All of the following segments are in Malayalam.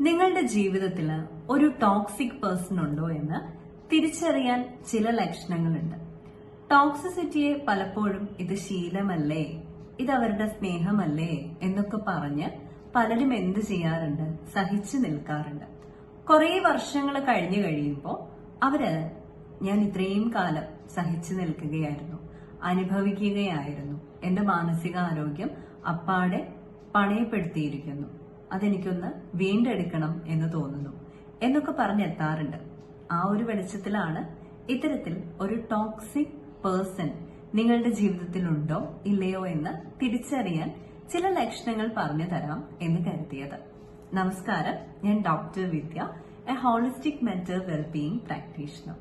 നിങ്ങളുടെ ജീവിതത്തിൽ ഒരു ടോക്സിക് പേഴ്സൺ ഉണ്ടോ എന്ന് തിരിച്ചറിയാൻ ചില ലക്ഷണങ്ങളുണ്ട്. ടോക്സിസിറ്റിയെ പലപ്പോഴും ഇത് ശീലമല്ലേ? ഇത് അവരുടെ സ്നേഹമല്ലേ? എന്നൊക്കെ പറഞ്ഞ് പലരും എന്ത് ചെയ്യാറുണ്ട്? സഹിച്ചു നിൽക്കാറുണ്ട്. കുറേ വർഷങ്ങൾ കഴിഞ്ഞു കഴിയുമ്പോൾ അവർ ഞാൻ ഇത്രയും കാലം സഹിച്ചു നിൽക്കുകയായിരുന്നു അനുഭവിക്കുകയായിരുന്നു എന്റെ മാനസികാരോഗ്യം അപ്പാടെ പണയപ്പെടുത്തിയിരിക്കുന്നു അതെനിക്കൊന്ന് വീണ്ടെടുക്കണം എന്ന് തോന്നുന്നു എന്നൊക്കെ പറഞ്ഞെത്താറുണ്ട് ആ ഒരു വെളിച്ചത്തിലാണ് ഇത്തരത്തിൽ ഒരു ടോക്സിക് പേഴ്സൺ നിങ്ങളുടെ ജീവിതത്തിലുണ്ടോ ഇല്ലയോ എന്ന് തിരിച്ചറിയാൻ ചില ലക്ഷണങ്ങൾ പറഞ്ഞു തരാം എന്ന് കരുതിയത്. നമസ്കാരം. ഞാൻ doctor Vidya A holistic mental wellbeing practitioner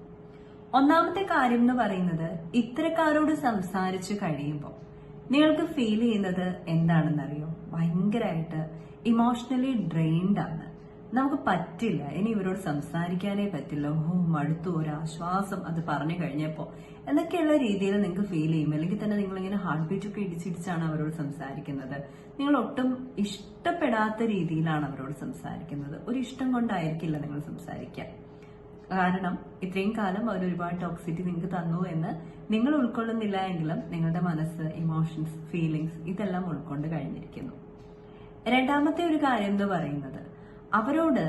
ഒന്നാമത്തെ കാര്യം എന്ന് പറയുന്നത് ഇത്തരക്കാരോട് സംസാരിച്ചു കഴിയുമ്പോൾ നിങ്ങൾക്ക് ഫീൽ ചെയ്യുന്നത് എന്താണെന്നറിയോ? ഭയങ്കരമായിട്ട് ഇമോഷണലി ഡ്രെയിൻഡ് ആണ്. നമുക്ക് പറ്റില്ല. ഇനി ഇവരോട് സംസാരിക്കാനേ പറ്റില്ല. ഓ മടുത്തു. ഒരാശ്വാസം അത് പറഞ്ഞു കഴിഞ്ഞപ്പോൾ എന്നൊക്കെയുള്ള രീതിയിൽ നിങ്ങൾക്ക് ഫീൽ ചെയ്യും. അല്ലെങ്കിൽ തന്നെ നിങ്ങൾ ഇങ്ങനെ ഹാർട്ട് ബീറ്റ് ഒക്കെ ഇടിച്ചിടിച്ചാണ് അവരോട് സംസാരിക്കുന്നത്. നിങ്ങൾ ഒട്ടും ഇഷ്ടപ്പെടാത്ത രീതിയിലാണ് അവരോട് സംസാരിക്കുന്നത്. ഒരു ഇഷ്ടം കൊണ്ടായിരിക്കില്ല നിങ്ങൾ സംസാരിക്കുക കാരണം ഇത്രയും കാലം അവർ ഒരുപാട് ടോക്സിറ്റി നിങ്ങൾക്ക് തന്നു എന്ന് നിങ്ങൾ ഉൾക്കൊള്ളുന്നില്ല എങ്കിലും നിങ്ങളുടെ മനസ്സ് ഇമോഷൻസ് ഫീലിങ്സ് ഇതെല്ലാം ഉൾക്കൊണ്ട് കഴിഞ്ഞിരിക്കുന്നു. രണ്ടാമത്തെ ഒരു കാര്യം എന്ന് പറയുന്നത് അവരോട്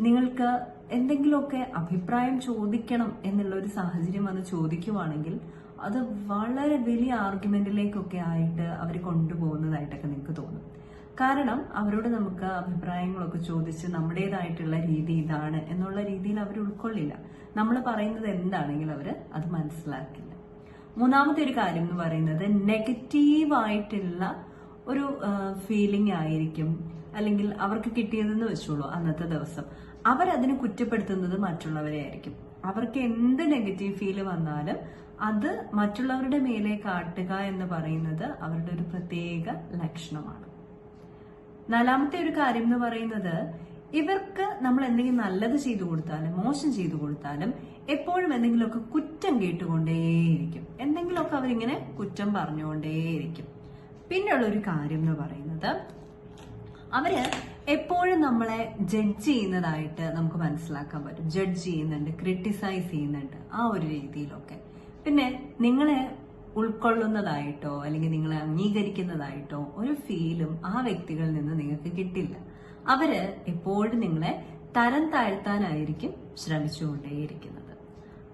നിങ്ങൾക്ക് എന്തെങ്കിലുമൊക്കെ അഭിപ്രായം ചോദിക്കണം എന്നുള്ള ഒരു സാഹചര്യം വന്ന് ചോദിക്കുവാണെങ്കിൽ അത് വളരെ വലിയ ആർഗ്യുമെന്റിലേക്കൊക്കെ ആയിട്ട് അവർ കൊണ്ടുപോകുന്നതായിട്ടൊക്കെ നിങ്ങൾക്ക് തോന്നും. കാരണം അവരോട് നമുക്ക് അഭിപ്രായങ്ങളൊക്കെ ചോദിച്ച് നമ്മുടേതായിട്ടുള്ള രീതി ഇതാണ് എന്നുള്ള രീതിയിൽ അവർ ഉൾക്കൊള്ളില്ല. നമ്മൾ പറയുന്നത് എന്താണെങ്കിൽ അവർ അത് മനസ്സിലാക്കില്ല. മൂന്നാമത്തെ ഒരു കാര്യം എന്ന് പറയുന്നത് നെഗറ്റീവായിട്ടുള്ള ഒരു ഫീലിംഗ് ആയിരിക്കും. അല്ലെങ്കിൽ അവർക്ക് കിട്ടിയതെന്ന് വെച്ചോളൂ അന്നത്തെ ദിവസം. അവരതിനെ കുറ്റപ്പെടുത്തുന്നത് മറ്റുള്ളവരെ ആയിരിക്കും. അവർക്ക് എന്ത് നെഗറ്റീവ് ഫീൽ വന്നാലും അത് മറ്റുള്ളവരുടെ മേലെ കാട്ടുക എന്ന് പറയുന്നത് അവരുടെ ഒരു പ്രത്യേക ലക്ഷണമാണ്. നാലാമത്തെ ഒരു കാര്യം എന്ന് പറയുന്നത് ഇവർക്ക് നമ്മൾ എന്തെങ്കിലും നല്ലത് ചെയ്തു കൊടുത്താലും മോശം ചെയ്തു കൊടുത്താലും എപ്പോഴും എന്തെങ്കിലുമൊക്കെ കുറ്റം കേട്ടുകൊണ്ടേയിരിക്കും. എന്തെങ്കിലുമൊക്കെ അവരിങ്ങനെ കുറ്റം പറഞ്ഞുകൊണ്ടേയിരിക്കും. പിന്നെയുള്ള ഒരു കാര്യം എന്ന് പറയുന്നത് അവർ എപ്പോഴും നമ്മളെ ജഡ്ജ് ചെയ്യുന്നതായിട്ട് നമുക്ക് മനസ്സിലാക്കാൻ പറ്റും. ജഡ്ജ് ചെയ്യുന്നുണ്ട് ക്രിട്ടിസൈസ് ചെയ്യുന്നുണ്ട് ആ ഒരു രീതിയിലൊക്കെ. പിന്നെ നിങ്ങളെ ഉൾക്കൊള്ളുന്നതായിട്ടോ അല്ലെങ്കിൽ നിങ്ങളെ അംഗീകരിക്കുന്നതായിട്ടോ ഒരു ഫീലും ആ വ്യക്തികളിൽ നിന്ന് നിങ്ങൾക്ക് കിട്ടില്ല. അവർ എപ്പോഴും നിങ്ങളെ തരം താഴ്ത്താനായിരിക്കും ശ്രമിച്ചുകൊണ്ടേയിരിക്കുന്നത്.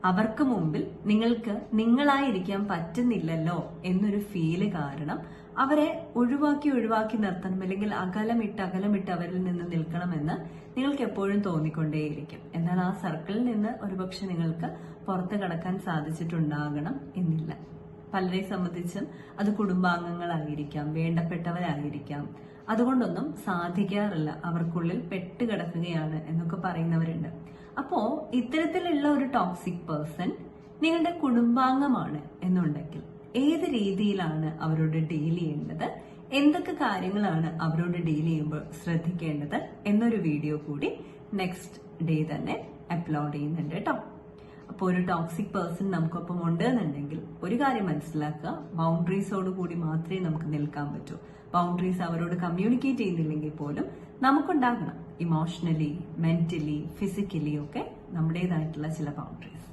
അവർക്ക് മുമ്പിൽ നിങ്ങൾക്ക് നിങ്ങളായിരിക്കാൻ പറ്റുന്നില്ലല്ലോ എന്നൊരു ഫീൽ കാരണം അവരെ ഒഴിവാക്കി ഒഴിവാക്കി നിർത്തണം അല്ലെങ്കിൽ അകലമിട്ട് അകലമിട്ട് അവരിൽ നിന്ന് നിൽക്കണമെന്ന് നിങ്ങൾക്ക് എപ്പോഴും തോന്നിക്കൊണ്ടേയിരിക്കും. എന്നാൽ ആ സർക്കിളിൽ നിന്ന് ഒരുപക്ഷെ നിങ്ങൾക്ക് പുറത്തു കടക്കാൻ സാധിച്ചിട്ടുണ്ടാകണം എന്നില്ല. പലരെ സംബന്ധിച്ചും അത് കുടുംബാംഗങ്ങളായിരിക്കാം വേണ്ടപ്പെട്ടവരായിരിക്കാം. അതുകൊണ്ടൊന്നും സാധിക്കാറില്ല. അവർക്കുള്ളിൽ പെട്ടുകിടക്കുകയാണ് എന്നൊക്കെ പറയുന്നവരുണ്ട്. അപ്പോ ഇത്തരത്തിലുള്ള ഒരു ടോക്സിക് പേഴ്സൺ നിങ്ങളുടെ കുടുംബാംഗമാണ് എന്നുണ്ടെങ്കിൽ ഏത് രീതിയിലാണ് അവരോട് ഡീൽ ചെയ്യേണ്ടത്? എന്തൊക്കെ കാര്യങ്ങളാണ് അവരോട് ഡീൽ ചെയ്യുമ്പോൾ ശ്രദ്ധിക്കേണ്ടത്? എന്നൊരു വീഡിയോ കൂടി നെക്സ്റ്റ് ഡേ തന്നെ അപ്ലോഡ് ചെയ്യുന്നുണ്ട് കേട്ടോ അപ്പോൾ ഒരു ടോക്സിക് പേഴ്സൺ നമുക്കൊപ്പം ഉണ്ട് എന്നുണ്ടെങ്കിൽ ഒരു കാര്യം മനസ്സിലാക്കുക. ബൗണ്ടറീസോട് കൂടി മാത്രമേ നമുക്ക് നിൽക്കാൻ പറ്റൂ. ബൗണ്ടറീസ് അവരോട് കമ്മ്യൂണിക്കേറ്റ് ചെയ്യുന്നില്ലെങ്കിൽ പോലും നമുക്കുണ്ടാകണം. ഇമോഷണലി മെന്റലി ഫിസിക്കലി ഒക്കെ നമ്മുടേതായിട്ടുള്ള ചില ബൗണ്ടറീസ്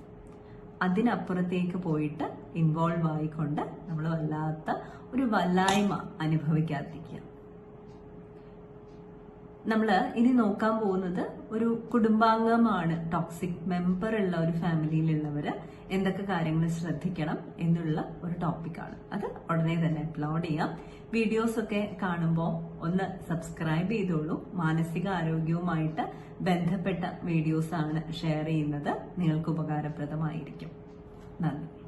അതിനപ്പുറത്തേക്ക് പോയിട്ട് ഇൻവോൾവ് ആയിക്കൊണ്ട് നമ്മൾ വല്ലാത്ത ഒരു വല്ലായ്മ അനുഭവിക്കാതിരിക്കുക. നമ്മൾ ഇനി നോക്കാൻ പോകുന്നത് ഒരു കുടുംബാംഗമാണ്. ടോക്സിക് മെമ്പർ ഉള്ള ഒരു ഫാമിലിയിലുള്ളവര് എന്തൊക്കെ കാര്യങ്ങൾ ശ്രദ്ധിക്കണം എന്നുള്ള ഒരു ടോപ്പിക്കാണ് അത് ഉടനെ തന്നെ അപ്ലോഡ് ചെയ്യാം. വീഡിയോസ് ഒക്കെ കാണുമ്പോൾ ഒന്ന് സബ്സ്ക്രൈബ് ചെയ്തോളൂ. മാനസിക ആരോഗ്യവുമായിട്ട് ബന്ധപ്പെട്ട വീഡിയോസ് ആണ് ഷെയർ ചെയ്യുന്നത്. നിങ്ങൾക്ക് ഉപകാരപ്രദമായിരിക്കും. നന്ദി.